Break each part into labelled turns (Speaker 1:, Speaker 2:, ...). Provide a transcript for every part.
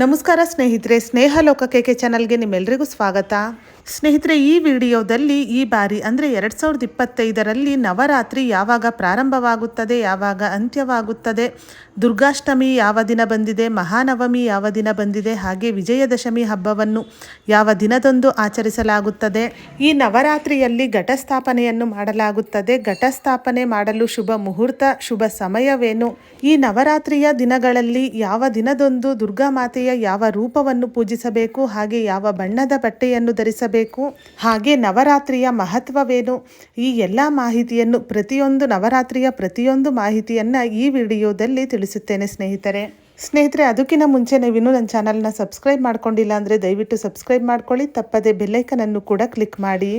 Speaker 1: ನಮಸ್ಕಾರ ಸ್ನೇಹಿತರೆ ಸ್ನೇಹ Loka K K ಚಾನಲ್ಗೆ ನಿಮ್ಮೆಲ್ಲರಿಗೂ ಸ್ವಾಗತ. ಸ್ನೇಹಿತರೆ, ಈ ವಿಡಿಯೋದಲ್ಲಿ ಈ ಬಾರಿ ಅಂದರೆ ಎರಡು ಸಾವಿರದ ಇಪ್ಪತ್ತೈದರಲ್ಲಿ ನವರಾತ್ರಿ ಯಾವಾಗ ಪ್ರಾರಂಭವಾಗುತ್ತದೆ, ಯಾವಾಗ ಅಂತ್ಯವಾಗುತ್ತದೆ, ದುರ್ಗಾಷ್ಟಮಿ ಯಾವ ದಿನ ಬಂದಿದೆ, ಮಹಾನವಮಿ ಯಾವ ದಿನ ಬಂದಿದೆ, ಹಾಗೆ ವಿಜಯದಶಮಿ ಹಬ್ಬವನ್ನು ಯಾವ ದಿನದಂದು ಆಚರಿಸಲಾಗುತ್ತದೆ, ಈ ನವರಾತ್ರಿಯಲ್ಲಿ ಘಟಸ್ಥಾಪನೆಯನ್ನು ಮಾಡಲಾಗುತ್ತದೆ, ಘಟಸ್ಥಾಪನೆ ಮಾಡಲು ಶುಭ ಮುಹೂರ್ತ, ಶುಭ ಸಮಯವೇನು, ಈ ನವರಾತ್ರಿಯ ದಿನಗಳಲ್ಲಿ ಯಾವ ದಿನದಂದು ದುರ್ಗಾ ಮಾತೆಯ ಯಾವ ರೂಪವನ್ನು ಪೂಜಿಸಬೇಕು, ಹಾಗೆ ಯಾವ ಬಣ್ಣದ ಬಟ್ಟೆಯನ್ನು ಧರಿಸಬೇಕು, ಹಾಗೆ ನವರಾತ್ರಿಯ ಮಹತ್ವವೇನು? ಈ ಎಲ್ಲ ಮಾಹಿತಿಯನ್ನು ಪ್ರತಿಯೊಂದು ನವರಾತ್ರಿಯ ಪ್ರತಿಯೊಂದು ಮಾಹಿತಿಯನ್ನು ಈ ವಿಡಿಯೋದಲ್ಲಿ ತಿಳಿಸುತ್ತೇನೆ ಸ್ನೇಹಿತರೆ. ಸ್ನೇಹಿತರೆ, ಅದಕ್ಕಿಂತ ಮುಂಚೆ ನೀವಿನ್ನೂ ನನ್ನ ಚಾನಲ್ನ ಸಬ್ಸ್ಕ್ರೈಬ್ ಮಾಡ್ಕೊಂಡಿಲ್ಲ ಅಂದರೆ ದಯವಿಟ್ಟು ಸಬ್ಸ್ಕ್ರೈಬ್ ಮಾಡ್ಕೊಳ್ಳಿ, ತಪ್ಪದೆ ಬೆಲ್ಲೈಕನನ್ನು ಕೂಡ ಕ್ಲಿಕ್ ಮಾಡಿ.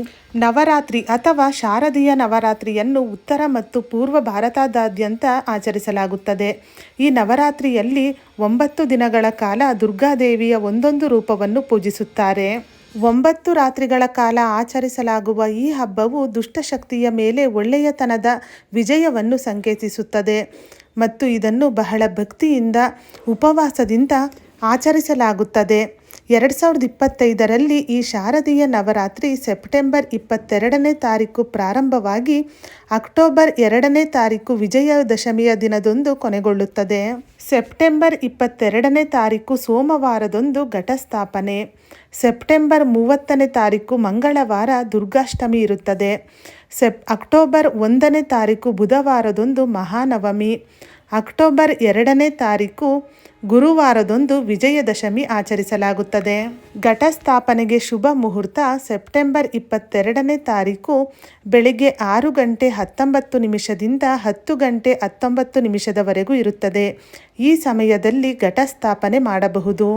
Speaker 1: ನವರಾತ್ರಿ ಅಥವಾ ಶಾರದೀಯ ನವರಾತ್ರಿಯನ್ನು ಉತ್ತರ ಮತ್ತು ಪೂರ್ವ ಭಾರತದಾದ್ಯಂತ ಆಚರಿಸಲಾಗುತ್ತದೆ. ಈ ನವರಾತ್ರಿಯಲ್ಲಿ ಒಂಬತ್ತು ದಿನಗಳ ಕಾಲ ದುರ್ಗಾದೇವಿಯ ಒಂದೊಂದು ರೂಪವನ್ನು ಪೂಜಿಸುತ್ತಾರೆ. ಒಂಬತ್ತು ರಾತ್ರಿಗಳ ಕಾಲ ಆಚರಿಸಲಾಗುವ ಈ ಹಬ್ಬವು ದುಷ್ಟಶಕ್ತಿಯ ಮೇಲೆ ಒಳ್ಳೆಯತನದ ವಿಜಯವನ್ನು ಸಂಕೇತಿಸುತ್ತದೆ. ಮತ್ತು ಇದನ್ನು ಬಹಳ ಭಕ್ತಿಯಿಂದ ಉಪವಾಸದಿಂದ ಆಚರಿಸಲಾಗುತ್ತದೆ. ಎರಡು ಸಾವಿರದ ಇಪ್ಪತ್ತೈದರಲ್ಲಿ ಈ ಶಾರದೀಯ ನವರಾತ್ರಿ ಸೆಪ್ಟೆಂಬರ್ ಇಪ್ಪತ್ತೆರಡನೇ ತಾರೀಕು ಪ್ರಾರಂಭವಾಗಿ ಅಕ್ಟೋಬರ್ ಎರಡನೇ ತಾರೀಕು ವಿಜಯದಶಮಿಯ ದಿನದಂದು ಕೊನೆಗೊಳ್ಳುತ್ತದೆ. ಸೆಪ್ಟೆಂಬರ್ ಇಪ್ಪತ್ತೆರಡನೇ ತಾರೀಕು ಸೋಮವಾರದೊಂದು ಘಟಸ್ಥಾಪನೆ. ಸೆಪ್ಟೆಂಬರ್ ಮೂವತ್ತನೇ ತಾರೀಕು ಮಂಗಳವಾರ ದುರ್ಗಾಷ್ಟಮಿ ಇರುತ್ತದೆ. ಸೆಪ್, ಅಕ್ಟೋಬರ್ ಒಂದನೇ ತಾರೀಕು ಬುಧವಾರದೊಂದು ಮಹಾನವಮಿ. ಅಕ್ಟೋಬರ್ ಎರಡನೇ ತಾರೀಕು ಗುರುವಾರದಂದು ವಿಜಯದಶಮಿ ಆಚರಿಸಲಾಗುತ್ತದೆ. ಘಟಸ್ಥಾಪನೆಗೆ ಶುಭ ಮುಹೂರ್ತ ಸೆಪ್ಟೆಂಬರ್ ಇಪ್ಪತ್ತೆರಡನೇ ತಾರೀಕು ಬೆಳಿಗ್ಗೆ ಆರು ಗಂಟೆ ಹತ್ತೊಂಬತ್ತು ನಿಮಿಷದಿಂದ ಹತ್ತು ಗಂಟೆ ಹತ್ತೊಂಬತ್ತು ನಿಮಿಷದವರೆಗೂ ಇರುತ್ತದೆ. ಈ ಸಮಯದಲ್ಲಿ ಘಟಸ್ಥಾಪನೆ ಮಾಡಬಹುದು.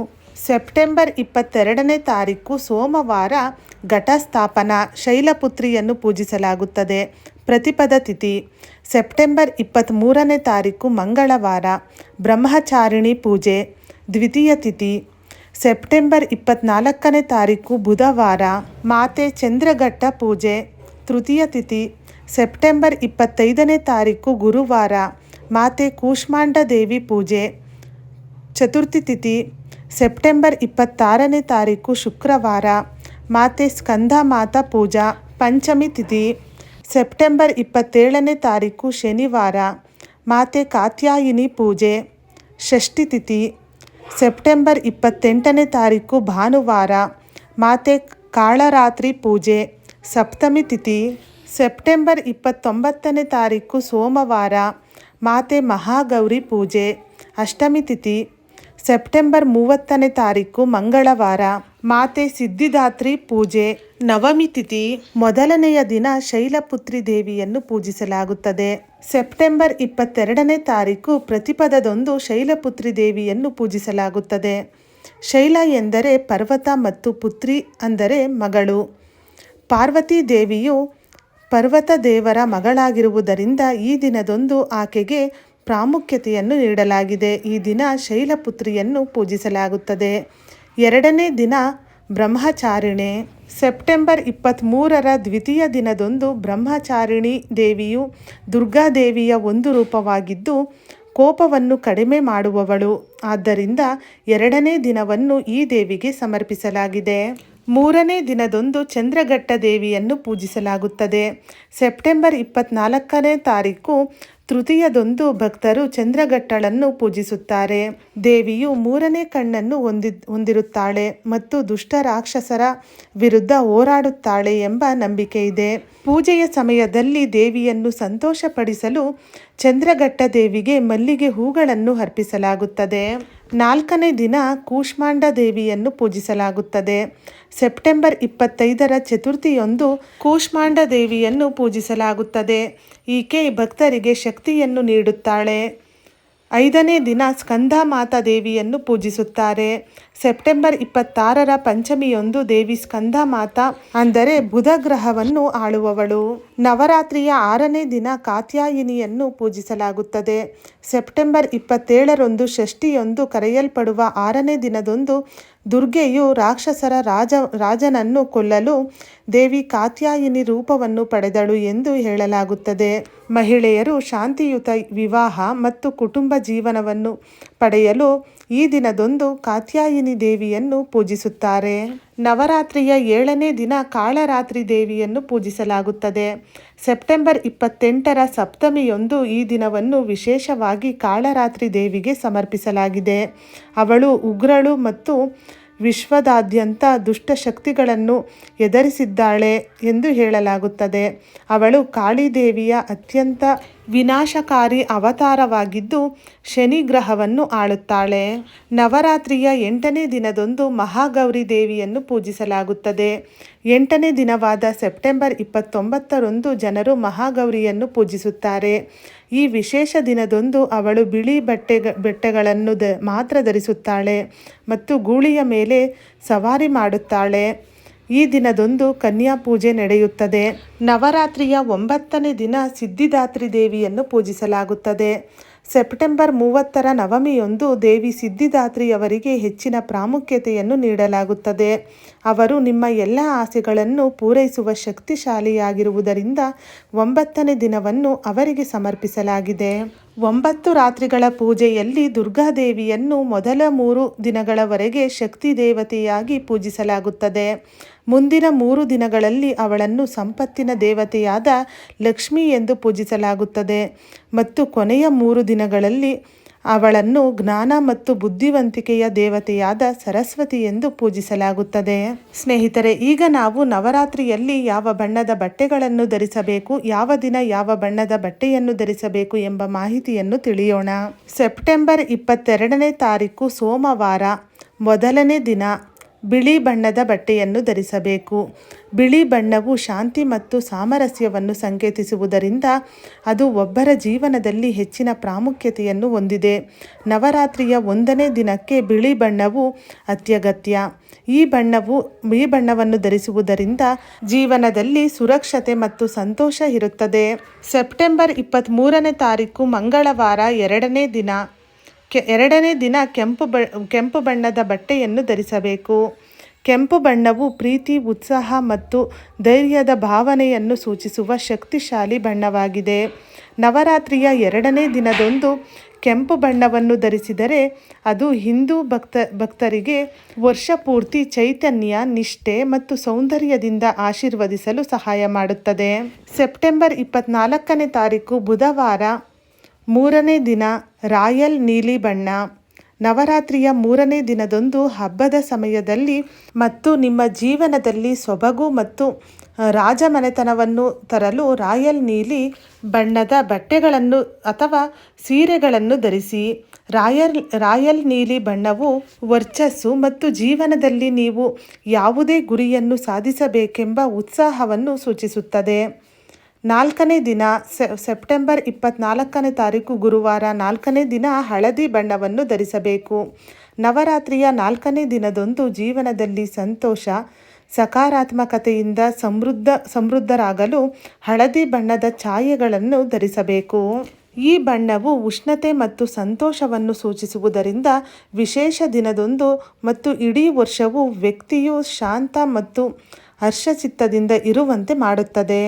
Speaker 1: ಸೆಪ್ಟೆಂಬರ್ ಇಪ್ಪತ್ತೆರಡನೇ ತಾರೀಕು ಸೋಮವಾರ ಘಟಸ್ಥಾಪನಾ ಶೈಲಪುತ್ರಿಯನ್ನು ಪೂಜಿಸಲಾಗುತ್ತದೆ. ಪ್ರತಿಪದ ತಿಥಿ ಸೆಪ್ಟೆಂಬರ್ ಇಪ್ಪತ್ತ್ಮೂರನೇ ತಾರೀಕು ಮಂಗಳವಾರ, ಬ್ರಹ್ಮಚಾರಿಣಿ ಪೂಜೆ, ದ್ವಿತೀಯ ತಿಥಿ ಸೆಪ್ಟೆಂಬರ್ ಇಪ್ಪತ್ತ್ನಾಲ್ಕನೇ ತಾರೀಕು ಬುಧವಾರ, ಮಾತೆ ಚಂದ್ರಘಟ್ಟ ಪೂಜೆ, ತೃತೀಯ ತಿಥಿ ಸೆಪ್ಟೆಂಬರ್ ಇಪ್ಪತ್ತೈದನೇ ತಾರೀಕು ಗುರುವಾರ, ಮಾತೆ ಕೂಷ್ಮಾಂಡ ದೇವಿ ಪೂಜೆ, ಚತುರ್ಥಿ ತಿಥಿ ಸೆಪ್ಟೆಂಬರ್ ಇಪ್ಪತ್ತಾರನೇ ತಾರೀಕು ಶುಕ್ರವಾರ, ಮಾತೆ ಸ್ಕಂದ ಮಾತಾ ಪೂಜಾ, ಪಂಚಮಿ ತಿಥಿ ಸೆಪ್ಟೆಂಬರ್ ಇಪ್ಪತ್ತೇಳನೇ ತಾರೀಕು ಶನಿವಾರ, ಮಾತೆ ಕಾತ್ಯಾಯಿನಿ ಪೂಜೆ, ಷಷ್ಠಿ ತಿಥಿ. ಸೆಪ್ಟೆಂಬರ್ ಇಪ್ಪತ್ತೆಂಟನೇ ತಾರೀಕು ಭಾನುವಾರ, ಮಾತೆ ಕಾಳರಾತ್ರಿ ಪೂಜೆ, ಸಪ್ತಮಿ ತಿಥಿ. ಸೆಪ್ಟೆಂಬರ್ ಇಪ್ಪತ್ತೊಂಬತ್ತನೇ ತಾರೀಕು ಸೋಮವಾರ, ಮಾತೆ ಮಹಾಗೌರಿ ಪೂಜೆ, ಅಷ್ಟಮಿ ತಿಥಿ. ಸೆಪ್ಟೆಂಬರ್ ಮೂವತ್ತನೇ ತಾರೀಕು ಮಂಗಳವಾರ. ಮಾತೆ ಸಿದ್ಧಿದಾತ್ರಿ ಪೂಜೆ ನವಮಿ ತಿಥಿ ಮೊದಲನೆಯ ದಿನ ಶೈಲಪುತ್ರಿ ದೇವಿಯನ್ನು ಪೂಜಿಸಲಾಗುತ್ತದೆ. ಸೆಪ್ಟೆಂಬರ್ ಇಪ್ಪತ್ತೆರಡನೇ ತಾರೀಕು ಪ್ರತಿಪದದೊಂದು ಶೈಲಪುತ್ರಿ ದೇವಿಯನ್ನು ಪೂಜಿಸಲಾಗುತ್ತದೆ. ಶೈಲ ಎಂದರೆ ಪರ್ವತ ಮತ್ತು ಪುತ್ರಿ ಅಂದರೆ ಮಗಳು. ಪಾರ್ವತಿ ದೇವಿಯು ಪರ್ವತ ದೇವರ ಮಗಳಾಗಿರುವುದರಿಂದ ಈ ದಿನದೊಂದು ಆಕೆಗೆ ಪ್ರಾಮುಖ್ಯತೆಯನ್ನು ನೀಡಲಾಗಿದೆ. ಈ ದಿನ ಶೈಲಪುತ್ರಿಯನ್ನು ಪೂಜಿಸಲಾಗುತ್ತದೆ. ಎರಡನೇ ದಿನ ಬ್ರಹ್ಮಚಾರಿಣೆ. ಸೆಪ್ಟೆಂಬರ್ ಇಪ್ಪತ್ತ್ಮೂರರ ದ್ವಿತೀಯ ದಿನದಂದು ಬ್ರಹ್ಮಚಾರಿಣಿ ದೇವಿಯು ದುರ್ಗಾದೇವಿಯ ಒಂದು ರೂಪವಾಗಿದ್ದು, ಕೋಪವನ್ನು ಕಡಿಮೆ ಮಾಡುವವಳು. ಆದ್ದರಿಂದ ಎರಡನೇ ದಿನವನ್ನು ಈ ದೇವಿಗೆ ಸಮರ್ಪಿಸಲಾಗಿದೆ. ಮೂರನೇ ದಿನದಂದು ಚಂದ್ರಘಟ್ಟ ದೇವಿಯನ್ನು ಪೂಜಿಸಲಾಗುತ್ತದೆ. ಸೆಪ್ಟೆಂಬರ್ ಇಪ್ಪತ್ತ್ನಾಲ್ಕನೇ ತಾರೀಕು ತೃತೀಯದೊಂದು ಭಕ್ತರು ಚಂದ್ರಘಟ್ಟಳನ್ನು ಪೂಜಿಸುತ್ತಾರೆ. ದೇವಿಯು ಮೂರನೇ ಕಣ್ಣನ್ನು ಹೊಂದಿ, ಹೊಂದಿರುತ್ತಾಳೆ ಮತ್ತು ದುಷ್ಟ ರಾಕ್ಷಸರ ವಿರುದ್ಧ ಹೋರಾಡುತ್ತಾಳೆ ಎಂಬ ನಂಬಿಕೆ ಇದೆ. ಪೂಜೆಯ ಸಮಯದಲ್ಲಿ ದೇವಿಯನ್ನು ಸಂತೋಷಪಡಿಸಲು ಚಂದ್ರಘಟ್ಟ ದೇವಿಗೆ ಮಲ್ಲಿಗೆ ಹೂಗಳನ್ನು ಅರ್ಪಿಸಲಾಗುತ್ತದೆ. ನಾಲ್ಕನೇ ದಿನ ಕೂಷ್ಮಾಂಡ ದೇವಿಯನ್ನು ಪೂಜಿಸಲಾಗುತ್ತದೆ. ಸೆಪ್ಟೆಂಬರ್ ಇಪ್ಪತ್ತೈದರ ಚತುರ್ಥಿಯೊಂದು ಕೂಷ್ಮಾಂಡ ದೇವಿಯನ್ನು ಪೂಜಿಸಲಾಗುತ್ತದೆ. ಈಕೆ ಭಕ್ತರಿಗೆ ಶಕ್ತಿಯನ್ನು ನೀಡುತ್ತಾಳೆ. ಐದನೇ ದಿನ ಸ್ಕಂದ ಮಾತಾ ದೇವಿಯನ್ನು ಪೂಜಿಸುತ್ತಾರೆ. ಸೆಪ್ಟೆಂಬರ್ ಇಪ್ಪತ್ತಾರರ ಪಂಚಮಿಯೊಂದು ದೇವಿ ಸ್ಕಂದ ಮಾತಾ, ಅಂದರೆ ಬುಧ ಗ್ರಹವನ್ನು ಆಳುವವಳು. ನವರಾತ್ರಿಯ ಆರನೇ ದಿನ ಕಾತ್ಯಾಯಿನಿಯನ್ನು ಪೂಜಿಸಲಾಗುತ್ತದೆ. ಸೆಪ್ಟೆಂಬರ್ ಇಪ್ಪತ್ತೇಳರಂದು ಷಷ್ಠಿಯೊಂದು ಕರೆಯಲ್ಪಡುವ ಆರನೇ ದಿನದಂದು ದುರ್ಗೆಯು ರಾಕ್ಷಸರ ರಾಜ, ರಾಜನನ್ನು ಕೊಲ್ಲಲು ದೇವಿ ಕಾತ್ಯಾಯಿನಿ ರೂಪವನ್ನು ಪಡೆದಳು ಎಂದು ಹೇಳಲಾಗುತ್ತದೆ. ಮಹಿಳೆಯರು ಶಾಂತಿಯುತ ವಿವಾಹ ಮತ್ತು ಕುಟುಂಬ ಜೀವನವನ್ನು ಪಡೆಯಲು ಈ ದಿನದೊಂದು ಕಾತ್ಯಾಯಿನಿ ದೇವಿಯನ್ನು ಪೂಜಿಸುತ್ತಾರೆ. ನವರಾತ್ರಿಯ ಏಳನೇ ದಿನ ಕಾಳರಾತ್ರಿ ದೇವಿಯನ್ನು ಪೂಜಿಸಲಾಗುತ್ತದೆ. ಸೆಪ್ಟೆಂಬರ್ ಇಪ್ಪತ್ತೆಂಟರ ಸಪ್ತಮಿಯೊಂದು ಈ ದಿನವನ್ನು ವಿಶೇಷವಾಗಿ ಕಾಳರಾತ್ರಿ ದೇವಿಗೆ ಸಮರ್ಪಿಸಲಾಗಿದೆ. ಅವಳು ಉಗ್ರಳು ಮತ್ತು ವಿಶ್ವದಾದ್ಯಂತ ದುಷ್ಟಶಕ್ತಿಗಳನ್ನು ಎದುರಿಸಿದ್ದಾಳೆ ಎಂದು ಹೇಳಲಾಗುತ್ತದೆ. ಅವಳು ಕಾಳಿದೇವಿಯ ಅತ್ಯಂತ ವಿನಾಶಕಾರಿ ಅವತಾರವಾಗಿದ್ದು ಶನಿ ಗ್ರಹವನ್ನು ಆಳುತ್ತಾಳೆ. ನವರಾತ್ರಿಯ ಎಂಟನೇ ದಿನದಂದು ಮಹಾಗೌರಿ ದೇವಿಯನ್ನು ಪೂಜಿಸಲಾಗುತ್ತದೆ. ಎಂಟನೇ ದಿನವಾದ ಸೆಪ್ಟೆಂಬರ್ ಇಪ್ಪತ್ತೊಂಬತ್ತರಂದು ಜನರು ಮಹಾಗೌರಿಯನ್ನು ಪೂಜಿಸುತ್ತಾರೆ. ಈ ವಿಶೇಷ ದಿನದಂದು ಅವಳು ಬಿಳಿ ಬಟ್ಟೆ ಬಟ್ಟೆಗಳನ್ನು ದ, ಮಾತ್ರ ಧರಿಸುತ್ತಾಳೆ ಮತ್ತು ಗೂಳಿಯ ಮೇಲೆ ಸವಾರಿ ಮಾಡುತ್ತಾಳೆ. ಈ ದಿನದಂದು ಕನ್ಯಾ ಪೂಜೆ ನಡೆಯುತ್ತದೆ. ನವರಾತ್ರಿಯ ಒಂಬತ್ತನೇ ದಿನ ಸಿದ್ಧಿದಾತ್ರಿ ದೇವಿಯನ್ನು ಪೂಜಿಸಲಾಗುತ್ತದೆ. ಸೆಪ್ಟೆಂಬರ್ ಮೂವತ್ತರ ನವಮಿಯೊಂದು ದೇವಿ ಸಿದ್ಧಿದಾತ್ರಿಯವರಿಗೆ ಹೆಚ್ಚಿನ ಪ್ರಾಮುಖ್ಯತೆಯನ್ನು ನೀಡಲಾಗುತ್ತದೆ. ಅವರು ನಿಮ್ಮ ಎಲ್ಲ ಆಸೆಗಳನ್ನು ಪೂರೈಸುವ ಶಕ್ತಿಶಾಲಿಯಾಗಿರುವುದರಿಂದ ಒಂಬತ್ತನೇ ದಿನವನ್ನು ಅವರಿಗೆ ಸಮರ್ಪಿಸಲಾಗಿದೆ. ಒಂಬತ್ತು ರಾತ್ರಿಗಳ ಪೂಜೆಯಲ್ಲಿ ದುರ್ಗಾದೇವಿಯನ್ನು ಮೊದಲ ಮೂರು ದಿನಗಳವರೆಗೆ ಶಕ್ತಿ ದೇವತೆಯಾಗಿ ಪೂಜಿಸಲಾಗುತ್ತದೆ. ಮುಂದಿನ ಮೂರು ದಿನಗಳಲ್ಲಿ ಅವಳನ್ನು ಸಂಪತ್ತಿನ ದೇವತೆಯಾದ ಲಕ್ಷ್ಮಿ ಎಂದು ಪೂಜಿಸಲಾಗುತ್ತದೆ. ಮತ್ತು ಕೊನೆಯ ಮೂರು ದಿನಗಳಲ್ಲಿ ಅವಳನ್ನು ಜ್ಞಾನ ಮತ್ತು ಬುದ್ಧಿವಂತಿಕೆಯ ದೇವತೆಯಾದ ಸರಸ್ವತಿ ಎಂದು ಪೂಜಿಸಲಾಗುತ್ತದೆ. ಸ್ನೇಹಿತರೆ, ಈಗ ನಾವು ನವರಾತ್ರಿಯಲ್ಲಿ ಯಾವ ಬಣ್ಣದ ಬಟ್ಟೆಗಳನ್ನು ಧರಿಸಬೇಕು, ಯಾವ ದಿನ ಯಾವ ಬಣ್ಣದ ಬಟ್ಟೆಯನ್ನು ಧರಿಸಬೇಕು ಎಂಬ ಮಾಹಿತಿಯನ್ನು ತಿಳಿಯೋಣ. ಸೆಪ್ಟೆಂಬರ್ ಇಪ್ಪತ್ತೆರಡನೇ ತಾರೀಕು ಸೋಮವಾರ, ಮೊದಲನೇ ದಿನ ಬಿಳಿ ಬಣ್ಣದ ಬಟ್ಟೆಯನ್ನು ಧರಿಸಬೇಕು. ಬಿಳಿ ಬಣ್ಣವು ಶಾಂತಿ ಮತ್ತು ಸಾಮರಸ್ಯವನ್ನು ಸಂಕೇತಿಸುವುದರಿಂದ ಅದು ಒಬ್ಬರ ಜೀವನದಲ್ಲಿ ಹೆಚ್ಚಿನ ಪ್ರಾಮುಖ್ಯತೆಯನ್ನು ಹೊಂದಿದೆ. ನವರಾತ್ರಿಯ ಒಂದನೇ ದಿನಕ್ಕೆ ಬಿಳಿ ಬಣ್ಣವು ಅತ್ಯಗತ್ಯ. ಈ ಬಣ್ಣವು, ಈ ಬಣ್ಣವನ್ನು ಧರಿಸುವುದರಿಂದ ಜೀವನದಲ್ಲಿ ಸುರಕ್ಷತೆ ಮತ್ತು ಸಂತೋಷ ಇರುತ್ತದೆ. ಸೆಪ್ಟೆಂಬರ್ ಇಪ್ಪತ್ತ್ಮೂರನೇ ತಾರೀಕು ಮಂಗಳವಾರ ಎರಡನೇ ದಿನ. ಎರಡನೇ ದಿನ ಕೆಂಪು ಬ ಕೆಂಪು ಬಣ್ಣದ ಬಟ್ಟೆಯನ್ನು ಧರಿಸಬೇಕು. ಕೆಂಪು ಬಣ್ಣವು ಪ್ರೀತಿ, ಉತ್ಸಾಹ ಮತ್ತು ಧೈರ್ಯದ ಭಾವನೆಯನ್ನು ಸೂಚಿಸುವ ಶಕ್ತಿಶಾಲಿ ಬಣ್ಣವಾಗಿದೆ. ನವರಾತ್ರಿಯ ಎರಡನೇ ದಿನದಂದು ಕೆಂಪು ಬಣ್ಣವನ್ನು ಧರಿಸಿದರೆ ಅದು ಹಿಂದೂ ಭಕ್ತ, ಭಕ್ತರಿಗೆ ವರ್ಷ ಪೂರ್ತಿ ಚೈತನ್ಯ, ನಿಷ್ಠೆ ಮತ್ತು ಸೌಂದರ್ಯದಿಂದ ಆಶೀರ್ವದಿಸಲು ಸಹಾಯ ಮಾಡುತ್ತದೆ. ಸೆಪ್ಟೆಂಬರ್ ಇಪ್ಪತ್ನಾಲ್ಕನೇ ತಾರೀಕು, ಬುಧವಾರ ಮೂರನೇ ದಿನ ರಾಯಲ್ ನೀಲಿ ಬಣ್ಣ. ನವರಾತ್ರಿಯ ಮೂರನೇ ದಿನದೊಂದು ಹಬ್ಬದ ಸಮಯದಲ್ಲಿ ಮತ್ತು ನಿಮ್ಮ ಜೀವನದಲ್ಲಿ ಸೊಬಗು ಮತ್ತು ರಾಜಮನೆತನವನ್ನು ತರಲು ರಾಯಲ್ ನೀಲಿ ಬಣ್ಣದ ಬಟ್ಟೆಗಳನ್ನು ಅಥವಾ ಸೀರೆಗಳನ್ನು ಧರಿಸಿ. ರಾಯಲ್ ರಾಯಲ್ ನೀಲಿ ಬಣ್ಣವು ವರ್ಚಸ್ಸು ಮತ್ತು ಜೀವನದಲ್ಲಿ ನೀವು ಯಾವುದೇ ಗುರಿಯನ್ನು ಸಾಧಿಸಬೇಕೆಂಬ ಉತ್ಸಾಹವನ್ನು ಸೂಚಿಸುತ್ತದೆ. ನಾಲ್ಕನೇ ದಿನ ಸೆಪ್ಟೆಂಬರ್ ಇಪ್ಪತ್ನಾಲ್ಕನೇ ತಾರೀಕು ಗುರುವಾರ ನಾಲ್ಕನೇ ದಿನ ಹಳದಿ ಬಣ್ಣವನ್ನು ಧರಿಸಬೇಕು. ನವರಾತ್ರಿಯ ನಾಲ್ಕನೇ ದಿನದಂದು ಜೀವನದಲ್ಲಿ ಸಂತೋಷ, ಸಕಾರಾತ್ಮಕತೆಯಿಂದ ಸಮೃದ್ಧ, ಸಮೃದ್ಧರಾಗಲು ಹಳದಿ ಬಣ್ಣದ ಛಾಯೆಗಳನ್ನು ಧರಿಸಬೇಕು. ಈ ಬಣ್ಣವು ಉಷ್ಣತೆ ಮತ್ತು ಸಂತೋಷವನ್ನು ಸೂಚಿಸುವುದರಿಂದ ವಿಶೇಷ ದಿನದೊಂದು ಮತ್ತು ಇಡೀ ವರ್ಷವು ವ್ಯಕ್ತಿಯು ಶಾಂತ ಮತ್ತು ಹರ್ಷಚಿತ್ತದಿಂದ ಇರುವಂತೆ ಮಾಡುತ್ತದೆ.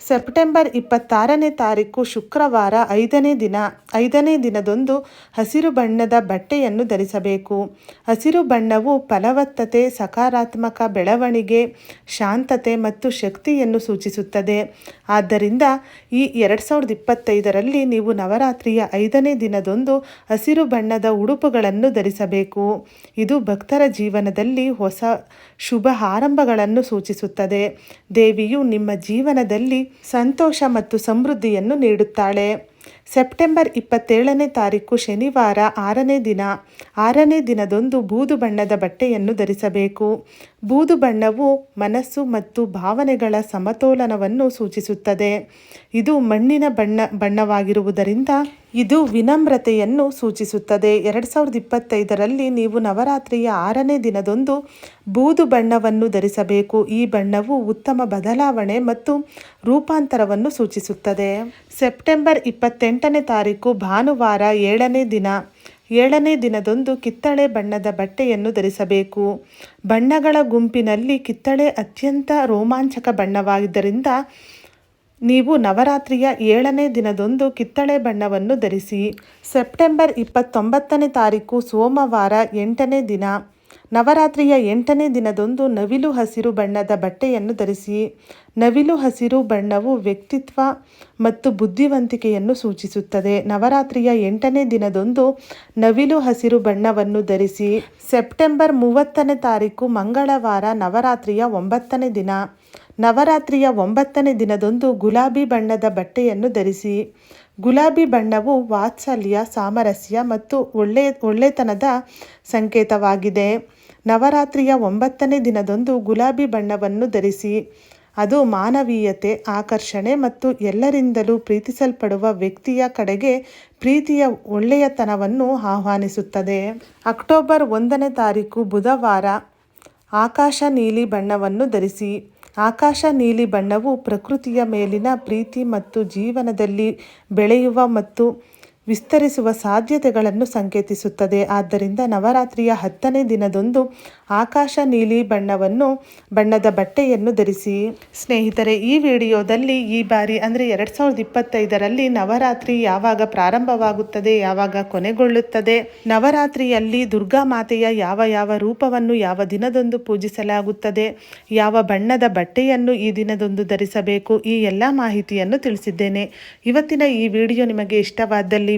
Speaker 1: ಸೆಪ್ಟೆಂಬರ್ ಇಪ್ಪತ್ತಾರನೇ ತಾರೀಕು ಶುಕ್ರವಾರ ಐದನೇ ದಿನ, ಐದನೇ ದಿನದೊಂದು ಹಸಿರು ಬಣ್ಣದ ಬಟ್ಟೆಯನ್ನು ಧರಿಸಬೇಕು. ಹಸಿರು ಬಣ್ಣವು ಫಲವತ್ತತೆ, ಸಕಾರಾತ್ಮಕ ಬೆಳವಣಿಗೆ, ಶಾಂತತೆ ಮತ್ತು ಶಕ್ತಿಯನ್ನು ಸೂಚಿಸುತ್ತದೆ. ಆದ್ದರಿಂದ ಈ ಎರಡು ಸಾವಿರದ ಇಪ್ಪತ್ತೈದರಲ್ಲಿ ನೀವು ನವರಾತ್ರಿಯ ಐದನೇ ದಿನದೊಂದು ಹಸಿರು ಬಣ್ಣದ ಉಡುಪುಗಳನ್ನು ಧರಿಸಬೇಕು. ಇದು ಭಕ್ತರ ಜೀವನದಲ್ಲಿ ಹೊಸ ಶುಭ ಆರಂಭಗಳನ್ನು ಸೂಚಿಸುತ್ತದೆ. ದೇವಿಯು ನಿಮ್ಮ ಜೀವನದಲ್ಲಿ ಸಂತೋಷ ಮತ್ತು ಸಮೃದ್ಧಿಯನ್ನು ನೀಡುತ್ತಾಳೆ. ಸೆಪ್ಟೆಂಬರ್ ಇಪ್ಪತ್ತೇಳನೇ ತಾರೀಕು ಶನಿವಾರ ಆರನೇ ದಿನ. ಆರನೇ ದಿನದೊಂದು ಬೂದು ಬಣ್ಣದ ಬಟ್ಟೆಯನ್ನು ಧರಿಸಬೇಕು. ಬೂದು ಬಣ್ಣವು ಮನಸ್ಸು ಮತ್ತು ಭಾವನೆಗಳ ಸಮತೋಲನವನ್ನು ಸೂಚಿಸುತ್ತದೆ. ಇದು ಮಣ್ಣಿನ ಬಣ್ಣ, ಬಣ್ಣವಾಗಿರುವುದರಿಂದ ಇದು ವಿನಮ್ರತೆಯನ್ನು ಸೂಚಿಸುತ್ತದೆ. ಎರಡು ಸಾವಿರದ ಇಪ್ಪತ್ತೈದರಲ್ಲಿ ನೀವು ನವರಾತ್ರಿಯ ಆರನೇ ದಿನದಂದು ಬೂದು ಬಣ್ಣವನ್ನು ಧರಿಸಬೇಕು. ಈ ಬಣ್ಣವು ಉತ್ತಮ ಬದಲಾವಣೆ ಮತ್ತು ರೂಪಾಂತರವನ್ನು ಸೂಚಿಸುತ್ತದೆ. ಸೆಪ್ಟೆಂಬರ್ ಇಪ್ಪತ್ತೆಂಟನೇ ತಾರೀಕು ಭಾನುವಾರ ಏಳನೇ ದಿನ. ಏಳನೇ ದಿನದೊಂದು ಕಿತ್ತಳೆ ಬಣ್ಣದ ಬಟ್ಟೆಯನ್ನು ಧರಿಸಬೇಕು. ಬಣ್ಣಗಳ ಗುಂಪಿನಲ್ಲಿ ಕಿತ್ತಳೆ ಅತ್ಯಂತ ರೋಮಾಂಚಕ ಬಣ್ಣವಾಗಿದ್ದರಿಂದ ನೀವು ನವರಾತ್ರಿಯ ಏಳನೇ ದಿನದೊಂದು ಕಿತ್ತಳೆ ಬಣ್ಣವನ್ನು ಧರಿಸಿ. ಸೆಪ್ಟೆಂಬರ್ ಇಪ್ಪತ್ತೊಂಬತ್ತನೇ ತಾರೀಕು ಸೋಮವಾರ ಎಂಟನೇ ದಿನ. ನವರಾತ್ರಿಯ ಎಂಟನೇ ದಿನದೊಂದು ನವಿಲು ಹಸಿರು ಬಣ್ಣದ ಬಟ್ಟೆಯನ್ನು ಧರಿಸಿ, ನವಿಲು ಹಸಿರು ಬಣ್ಣವು ವ್ಯಕ್ತಿತ್ವ ಮತ್ತು ಬುದ್ಧಿವಂತಿಕೆಯನ್ನು ಸೂಚಿಸುತ್ತದೆ. ನವರಾತ್ರಿಯ ಎಂಟನೇ ದಿನದೊಂದು ನವಿಲು ಹಸಿರು ಬಣ್ಣವನ್ನು ಧರಿಸಿ, ಸೆಪ್ಟೆಂಬರ್ ಮೂವತ್ತನೇ ತಾರೀಕು ಮಂಗಳವಾರ ನವರಾತ್ರಿಯ ಒಂಬತ್ತನೇ ದಿನ, ನವರಾತ್ರಿಯ ಒಂಬತ್ತನೇ ದಿನದೊಂದು ಗುಲಾಬಿ ಬಣ್ಣದ ಬಟ್ಟೆಯನ್ನು ಧರಿಸಿ, ಗುಲಾಬಿ ಬಣ್ಣವು ವಾತ್ಸಲ್ಯ, ಸಾಮರಸ್ಯ ಮತ್ತು ಒಳ್ಳೆಯ ಒಳ್ಳೆತನದ ಸಂಕೇತವಾಗಿದೆ. ನವರಾತ್ರಿಯ ಒಂಬತ್ತನೇ ದಿನದಂದು ಗುಲಾಬಿ ಬಣ್ಣವನ್ನು ಧರಿಸಿ, ಅದು ಮಾನವೀಯತೆ, ಆಕರ್ಷಣೆ ಮತ್ತು ಎಲ್ಲರಿಂದಲೂ ಪ್ರೀತಿಸಲ್ಪಡುವ ವ್ಯಕ್ತಿಯ ಕಡೆಗೆ ಪ್ರೀತಿಯ ಒಳ್ಳೆಯತನವನ್ನು ಆಹ್ವಾನಿಸುತ್ತದೆ. ಅಕ್ಟೋಬರ್ ಒಂದನೇ ತಾರೀಕು ಬುಧವಾರ ಆಕಾಶ ನೀಲಿ ಬಣ್ಣವನ್ನು ಧರಿಸಿ, ಆಕಾಶ ನೀಲಿ ಬಣ್ಣವು ಪ್ರಕೃತಿಯ ಮೇಲಿನ ಪ್ರೀತಿ ಮತ್ತು ಜೀವನದಲ್ಲಿ ಬೆಳೆಯುವ ಮತ್ತು ವಿಸ್ತರಿಸುವ ಸಾಧ್ಯತೆಗಳನ್ನು ಸಂಕೇತಿಸುತ್ತದೆ. ಆದ್ದರಿಂದ ನವರಾತ್ರಿಯ ಹತ್ತನೇ ದಿನದಂದು ಆಕಾಶ ನೀಲಿ ಬಣ್ಣವನ್ನು, ಬಣ್ಣದ ಬಟ್ಟೆಯನ್ನು ಧರಿಸಿ. ಸ್ನೇಹಿತರೆ, ಈ ವಿಡಿಯೋದಲ್ಲಿ ಈ ಬಾರಿ ಅಂದರೆ ಎರಡು ಸಾವಿರದ ಇಪ್ಪತ್ತೈದರಲ್ಲಿ ನವರಾತ್ರಿ ಯಾವಾಗ ಪ್ರಾರಂಭವಾಗುತ್ತದೆ, ಯಾವಾಗ ಕೊನೆಗೊಳ್ಳುತ್ತದೆ, ನವರಾತ್ರಿಯಲ್ಲಿ ದುರ್ಗಾ ಮಾತೆಯ ಯಾವ ಯಾವ ರೂಪವನ್ನು ಯಾವ ದಿನದಂದು ಪೂಜಿಸಲಾಗುತ್ತದೆ, ಯಾವ ಬಣ್ಣದ ಬಟ್ಟೆಯನ್ನು ಈ ದಿನದಂದು ಧರಿಸಬೇಕು, ಈ ಎಲ್ಲ ಮಾಹಿತಿಯನ್ನು ತಿಳಿಸಿದ್ದೇನೆ. ಇವತ್ತಿನ ಈ ವಿಡಿಯೋ ನಿಮಗೆ ಇಷ್ಟವಾದಲ್ಲಿ